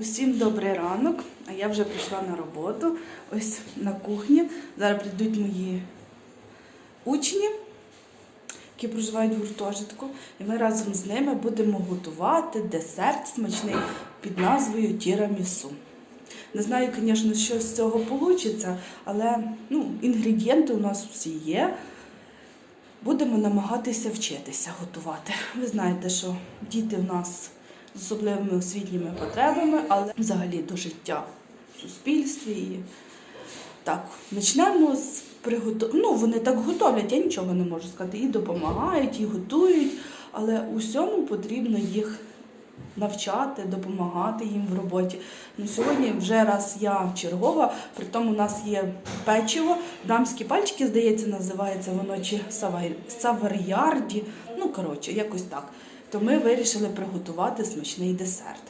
Усім добрий ранок, а я вже прийшла на роботу. Ось на кухні. Зараз прийдуть мої учні, які проживають в гуртожитку. І ми разом з ними будемо готувати десерт смачний під назвою тірамісу. Не знаю, звісно, що з цього вийде, але ну, інгредієнти у нас всі є. Будемо намагатися вчитися готувати. Ви знаєте, що діти в нас з особливими освітніми потребами, але взагалі до життя в суспільстві. І... Так, почнемо з приготування. Ну, вони так готовлять, я нічого не можу сказати. І допомагають, і готують, але усьому потрібно їх навчати, допомагати їм в роботі. Ну, сьогодні вже раз я чергова, при тому у нас є печиво, дамські пальчики, здається, називається воно чи савар'ярді. Ну, коротше, якось так. То ми вирішили приготувати смачний десерт.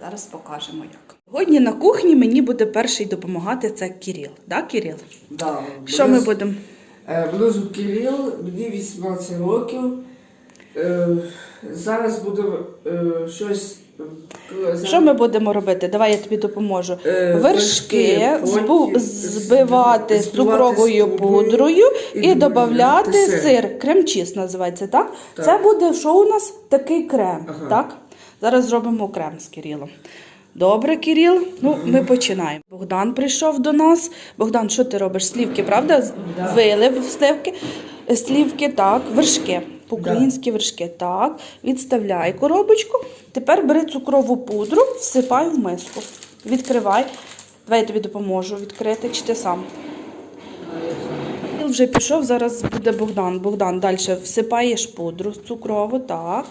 Зараз покажемо як. Сьогодні на кухні мені буде перший допомагати це Кіріл. Да, Кіріл? Да, Що ми будемо? Е, звуть Кирил, мені 18 років. Е, Зараз буду е, щось. е, Що ми будемо робити? Давай я тобі допоможу. Вершки збу- збивати збивати цукровою пудрою і додати додавати сир. Крем-чіз називається, так? Так. Це буде що у нас? Такий крем. Ага. Так? Зараз зробимо крем з Кирилом. Добре, Кирил. Ну, ми починаємо. Богдан прийшов до нас. Богдан, що ти робиш? Слівки, правда? З- Да. Вилив сливки. Слівки, так, вершки. По-українськи вершки. Так. Відставляй коробочку. Тепер бери цукрову пудру, всипай в миску. Відкривай. Давай я тобі допоможу відкрити, чи ти сам. Вже пішов, зараз буде Богдан. Богдан, далі всипаєш пудру цукрову, так.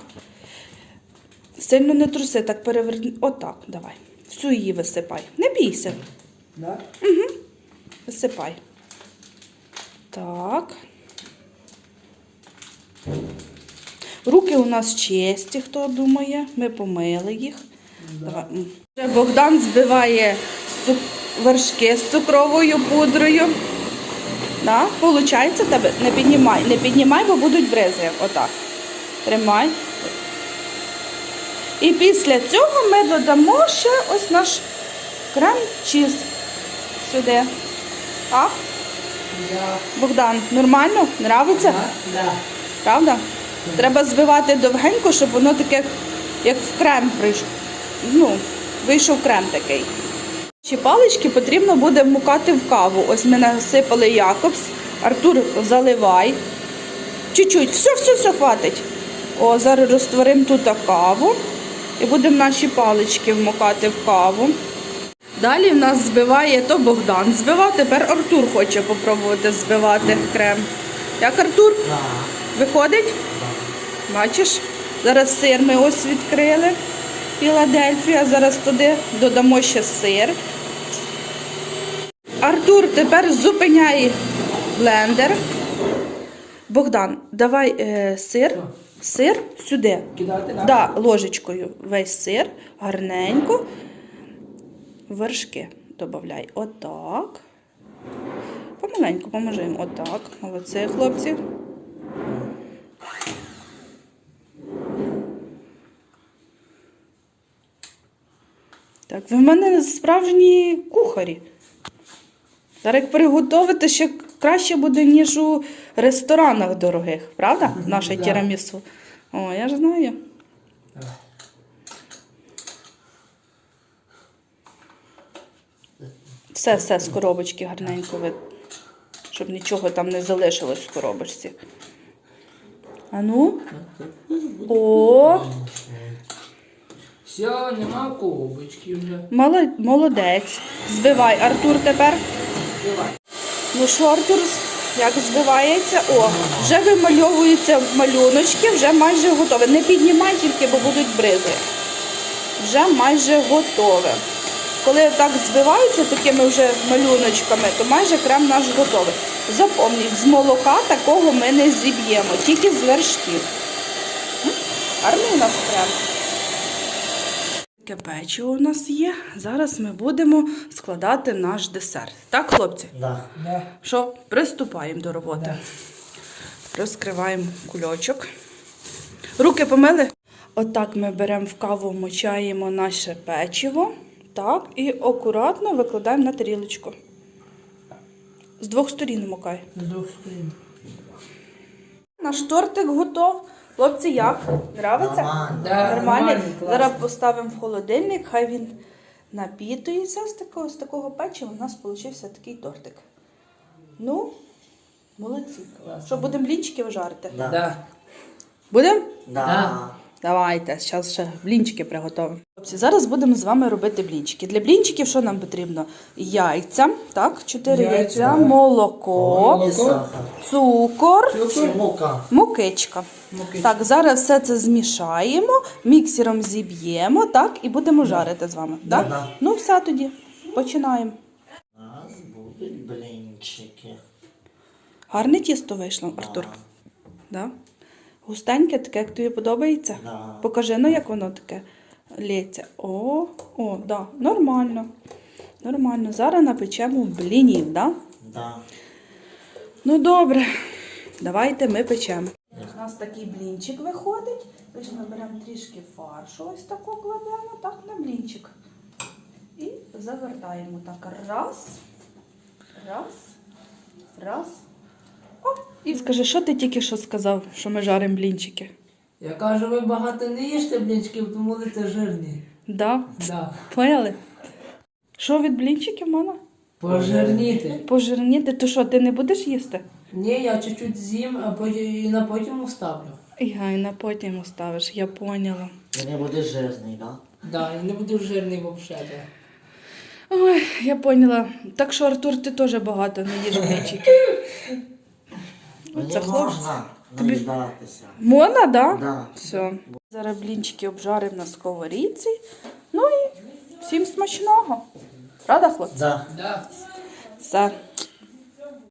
Сильно не труси, так переверни. Отак, давай. Всю її висипай. Не бійся, Да? висипай. Так. Руки у нас чисті, хто думає. Ми помили їх. Давай. Богдан збиває вершки з цукровою пудрою. Да? Получається тебе? Не піднімай. Не піднімай, бо будуть бризи. Отак. Тримай. І після цього ми додамо ще ось наш крем-чіз сюди. Так? Да. Богдан, нормально? Нравиться? Да. Правда? Треба збивати довгенько, щоб воно таке, як в крем прийшло. Ну, вийшов крем такий. Ці палички потрібно буде вмукати в каву. Ось ми насипали Якобс. Артур заливай. Чуть-чуть. Все, все, все, хватить. О, зараз розтворимо тут каву. І будемо наші палички вмокати в каву. Далі в нас збиває то Богдан збивав, тепер Артур хоче попробувати збивати крем. Як Артур? Да. Виходить? Бачиш? Зараз сир ми ось відкрили. Філадельфія. Зараз туди додамо ще сир. Артур, тепер зупиняй блендер. Богдан, давай е, сир. Сир сюди. Кидати, да? Да, ложечкою весь сир, гарненько. Вершки додай. Отак. Помаленьку поможемо. Отак. Молодці, хлопці. Ви в мене справжні кухарі. Зараз як приготувати ще краще буде, ніж у ресторанах дорогих, правда? Наше Да. тірамісу. О, я ж знаю. Да. Все, все з коробочки гарненько вид, щоб нічого там не залишилось в коробочці. А ну? О, Все, нема коробочки вже. моло- молодець. Збивай, Артур, тепер. Давай. Ну що, Артур, як збивається? О, вже вимальовуються малюночки, вже майже готове. Не піднімай тільки, бо будуть бризи. Вже майже готове. Коли так збиваються такими вже малюночками, то майже крем наш готовий. Запомніть, з молока такого ми не зіб'ємо, тільки з вершків. М? Гарний у нас крем. Таке печиво у нас є. Зараз ми будемо складати наш десерт. Так, хлопці? Да. Да. Що, приступаємо до роботи. Розкриваємо кульочок. Руки помили. Отак ми беремо в каву, вмочаємо наше печиво. Так, і акуратно викладаємо на тарілочку. З двох сторін вмокай. З двох сторін. Наш тортик готов. Хлопці, як? Нравиться? Нормально. Да, нормальний. Зараз поставимо в холодильник, хай він напітується з такого, з такого печива. У нас вийшов такий тортик. Ну, молодці. Класно. Що, будемо блінчики вжарити? Да. Да. Будемо? Да. Да. Давайте, зараз ще блінчики приготуємо. Хлопці, зараз будемо з вами робити блінчики. Для блінчиків що нам потрібно? Яйця, так, 4 Яйця, яйця, молоко, цукор, Чи мука. мукичка. Муки. Так, зараз все це змішаємо, міксером зіб'ємо, так, і будемо жарити з вами. Да, Так? да. Ну, все тоді. Починаємо. У нас будуть блінчики. Гарне тісто вийшло, Артур. Да? Густеньке, таке, як тобі подобається? Да. Покажи, ну як воно таке лється. О, о, да, нормально. Нормально. Зараз напечемо блінів, да? Да. Ну добре, давайте ми печемо. У нас такий блінчик виходить. Ось ми беремо трішки фаршу, ось таку кладемо так на блінчик. І завертаємо так. Раз, раз, раз. І скажи, що ти тільки що сказав, що ми жаримо блінчики? Я кажу, ви багато не їжте блінчиків, тому ви це жирні. Да, Да. поняли? Що від блінчиків, мама? Пожирніти. Пожирніти, то що, ти не будеш їсти? Ні, я чуть-чуть з'їм, а потім і на потім оставлю. Я і на потім оставиш, я поняла. Ти не будеш жирний, да? Да, я не буду жирний взагалі. Ой, я поняла. Так що, Артур, ти теж багато не їж блінчиків. Мені Це Тобі... можна так? Можна, да? Да. Все. Зараз блінчики обжаримо на сковорідці. Ну і всім смачного. Правда, хлопці? Да. Да. Все.